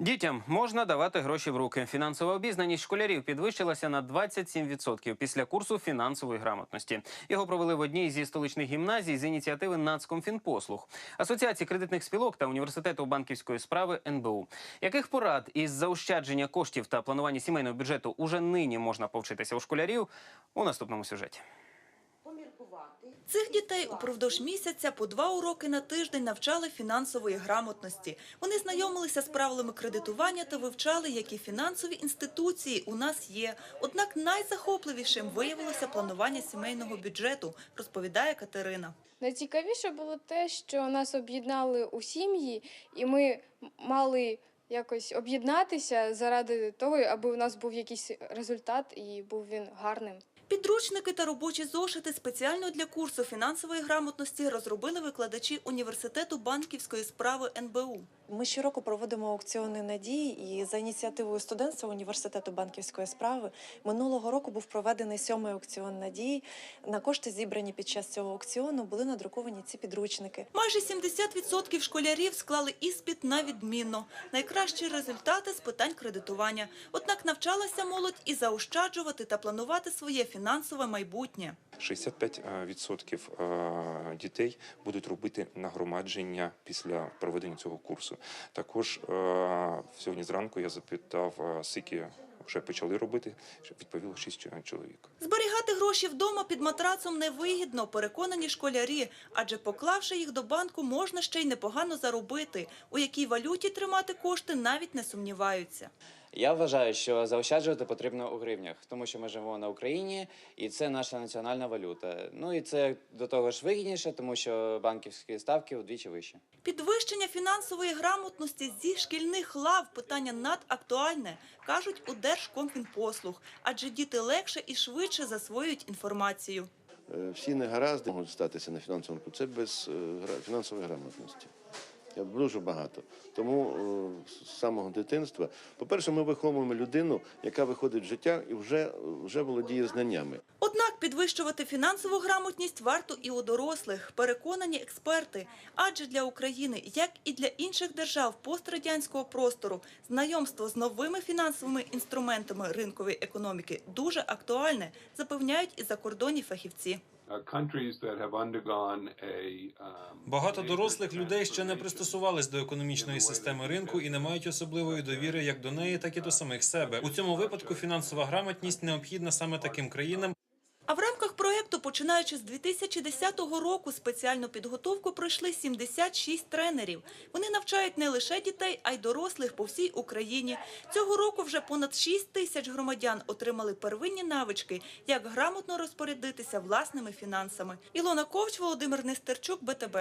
Дітям можна давати гроші в руки. Фінансова обізнаність школярів підвищилася на 27% після курсу фінансової грамотності. Його провели в одній зі столичних гімназій з ініціативи Нацкомфінпослуг, Асоціації кредитних спілок та університету банківської справи НБУ. Яких порад із заощадження коштів та планування сімейного бюджету уже нині можна повчитися у школярів у наступному сюжеті. Цих дітей упродовж місяця по два уроки на тиждень навчали фінансової грамотності. Вони знайомилися з правилами кредитування та вивчали, які фінансові інституції у нас є. Однак найзахопливішим виявилося планування сімейного бюджету, розповідає Катерина. Найцікавіше було те, що нас об'єднали у сім'ї, і ми мали якось об'єднатися заради того, аби у нас був якийсь результат і був він гарним. Підручники та робочі зошити спеціально для курсу фінансової грамотності розробили викладачі університету банківської справи НБУ. Ми щороку проводимо аукціони надії, і за ініціативою студентства університету банківської справи минулого року був проведений сьомий аукціон надії. На кошти, зібрані під час цього аукціону, були надруковані ці підручники. Майже 70% школярів склали іспит на відмінно. Найкращі результати з питань кредитування. Однак навчалася молодь і заощаджувати та планувати своє фінансове майбутнє. 65% е, дітей будуть робити нагромадження після проведення цього курсу. Також е, сьогодні зранку я запитав, е, скільки вже почали робити, відповіло 6 чоловік. Зберігати гроші вдома під матрацом невигідно, переконані школярі, адже поклавши їх до банку, можна ще й непогано заробити. У якій валюті тримати кошти навіть не сумніваються. Я вважаю, що заощаджувати потрібно у гривнях, тому що ми живемо на Україні, і це наша національна валюта. Ну і це до того ж вигідніше, тому що банківські ставки вдвічі вищі. Підвищення фінансової грамотності зі шкільних лав питання надактуальне, кажуть у Держкомфінпослуг, адже діти легше і швидше засвоюють інформацію. Е, Всі негаразди можуть статися на фінансовому. Це без е, фінансової грамотності. Дуже багато. Тому е, з самого дитинства, по-перше, ми виховуємо людину, яка виходить в життя і вже, вже володіє знаннями. Однак підвищувати фінансову грамотність варто і у дорослих, переконані експерти. Адже для України, як і для інших держав пострадянського простору, знайомство з новими фінансовими інструментами ринкової економіки дуже актуальне, запевняють і закордонні фахівці. Uh, um, Багато дорослих людей ще не пристосувались до економічної системи ринку і не мають особливої довіри як до неї, так і до самих себе. У цьому випадку фінансова грамотність необхідна саме таким країнам, А в рамках проєкту, починаючи з 2010 року, спеціальну підготовку пройшли 76 тренерів. Вони навчають не лише дітей, а й дорослих по всій Україні. Цього року вже понад 6 тисяч громадян отримали первинні навички, як грамотно розпорядитися власними фінансами. Ілона Ковч, Володимир Нестерчук, БТБ.